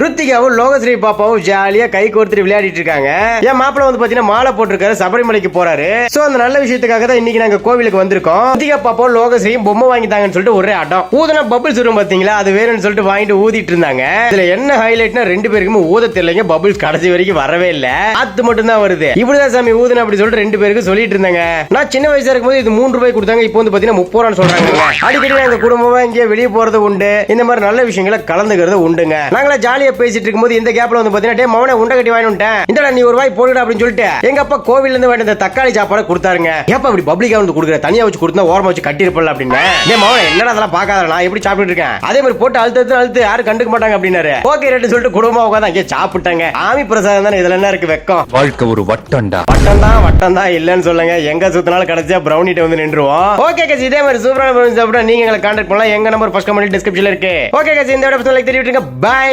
ருத்திகாவும் லோகஸ்ரீ பாப்பாவும் ஜாலியா கை கொடுத்துட்டு விளையாடிட்டு இருக்காங்க. என் மாப்பிள்ள வந்து பாத்தீங்கன்னா மாலை போட்டிருக்காரு சபரிமலைக்கு போறாரு. சோ அந்த நல்ல விஷயத்துக்காக தான் இன்னைக்கு நாங்க கோவிலுக்கு வந்திருக்கோம். ருத்திகா பாப்பாவும் லோகஸ்ரீயும் பொம்மை வாங்கிட்டாங்கன்னு சொல்லிட்டு ஒரே அடம். ஊதனா பபிள்ஸ் வரும் பாத்தீங்களா அது வேணும்னு சொல்லிட்டு வாங்கிட்டு ஊதிட்டு இருந்தாங்க. இதுல என்ன ஹைலைட்னா ரெண்டு பேருக்குமே ஊத தெரியலங்க பபிள்ஸ் கடைசி வரைக்கும் வரவே இல்ல. ஆத்து மட்டும் தான் வருது. இப்படிதான் சாமி ஊதுன அப்படி சொல்லிட்டு ரெண்டு பேருக்கு சொல்லிட்டு இருந்தாங்க. நான் சின்ன வயசா இருக்கும்போது இது மூணு ரூபாய் கொடுத்தாங்க இப்போ வந்து பாத்தீங்கன்னா முப்பது ரூபான்னு சொல்றாங்க அடிக்கடி நாங்க குடும்பமா இங்கே வெளியே போறது உண்டு. இந்த மாதிரி நல்ல விஷயங்களை கலந்துக்கிறது உண்டுங்க. நாங்களா ஜாலியா பேசிட்டு இருக்கும்போது இந்த கேப்ல வந்து பாத்தீங்கன்னா மவனை உண்டை கட்டி வாங்கி வந்துட்டேன். இந்தடா நீ ஒரு ரூபாய் போடுடா அப்படின்னு சொல்லிட்டு எங்க அப்பா கோவில்ல இருந்து வந்த தக்காளி சாப்பாடு கொடுத்தாருங்க. ஏப்பா இப்படி பப்ளிக்கா வந்து கொடுக்குற? தனியா வச்சு கொடுத்தா ஓரமா வச்சு கட்டி இருப்பல அப்படின்னு. டே மவனை என்னடா அதெல்லாம் பார்க்காத நான் எப்படி சாப்பிட்டு இருக்கேன்? அதே மாதிரி போட்டு அழுத்து அழுத்து யாரும் கண்டுக்க மாட்டாங்க அப்படின்னாரு. ஓகே ரேட்டு சொல்லிட்டு குடும்பமா உட்காந்து அங்கே சாப்பிட்டாங்க. ஆமி பிரசாதம் தானே இதுல என்ன இருக்கு? வெக்கம். வாழ்க்கை ஒரு வட்டம்டா. வட்டம் தான் வட்டம் தான் இல்லன்னு சொல்லுங்க. எங்க சுத்தினாலும் கிடைச்சா பிரௌனிட்ட வந்து நின்றுவோம். ஓகே கட்சி இதே மாதிரி சூப்பரான பிரௌனி சாப்பிட்டா நீங்க எங்களை கான்டாக்ட் பண்ணலாம். எங்க நம்பர் ஃபர்ஸ்ட் கமெண்ட் டிஸ்கிரிப்ஷன்ல இருக்கு. ஓகே கட்சி இந்த விட லைக் தெரிவிட்டுருங்க பை